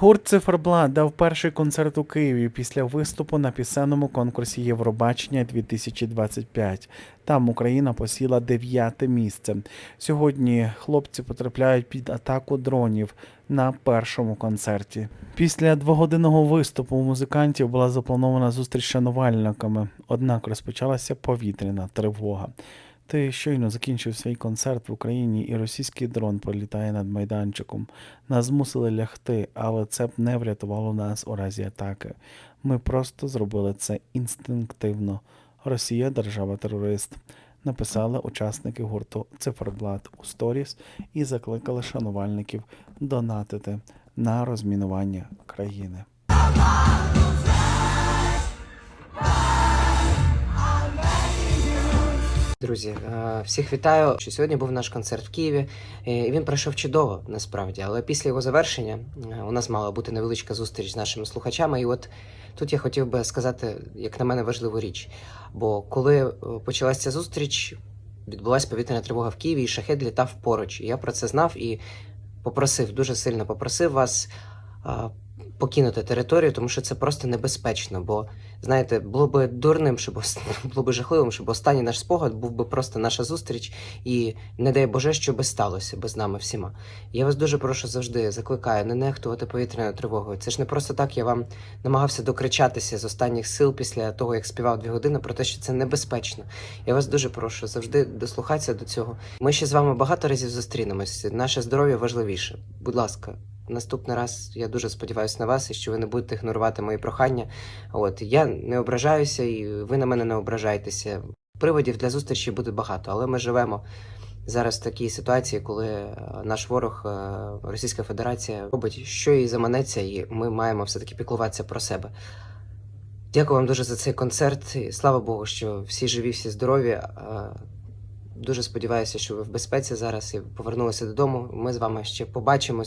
Гурт Циферблат дав перший концерт у Києві після виступу на пісенному конкурсі Євробачення 2025. Там Україна посіла дев'яте місце. Сьогодні хлопці потрапляють під атаку дронів на першому концерті. Після двогодинного виступу у музикантів була запланована зустріч шанувальниками, однак розпочалася повітряна тривога. Ти щойно закінчив свій концерт в Україні, і російський дрон пролітає над майданчиком. Нас змусили лягти, але це б не врятувало нас у разі атаки. Ми просто зробили це інстинктивно. Росія держава-терорист. Написали учасники гурту Циферблат у сторіс і закликали шанувальників донатити на розмінування країни. Друзі, е, всіх вітаю. Що Сьогодні був наш концерт в Києві. е, І він пройшов чудово насправді. Але після його завершення е, у нас мала бути невеличка зустріч з нашими слухачами. І от тут я хотів би сказати, як на мене, важливу річ. Бо коли почалася ця зустріч, відбулася повітряна тривога в Києві, і шахет літав поруч. І я про це знав і попросив, дуже сильно попросив вас. Покинути територію, тому що це просто небезпечно. Бо знаєте, було би дурним, щоб було би жахливим, щоб останній наш спогад був би просто наша зустріч, і не дай Боже, що би сталося би з нами всіма. Я вас дуже прошу завжди закликаю не нехтувати повітряною тривогою. Це ж не просто так. Я вам намагався докричатися з останніх сил після того, як співав дві години, про те, що це небезпечно. Я вас дуже прошу завжди дослухатися до цього. Ми ще з вами багато разів зустрінемось. Наше здоров'я важливіше. Будь ласка. Наступний раз я дуже сподіваюся на вас і що ви не будете ігнорувати мої прохання. От я не ображаюся, і ви на мене не ображайтеся. Приводів для зустрічі буде багато, але ми живемо зараз в такій ситуації, коли е, наш ворог, е, Російська Федерація, робить що їй заманеться, і ми маємо все-таки піклуватися про себе. Дякую вам дуже за цей концерт. І слава Богу, що всі живі, всі здорові. Е, Дуже сподіваюся, що ви в безпеці зараз і повернулися додому. Ми з вами ще побачимось.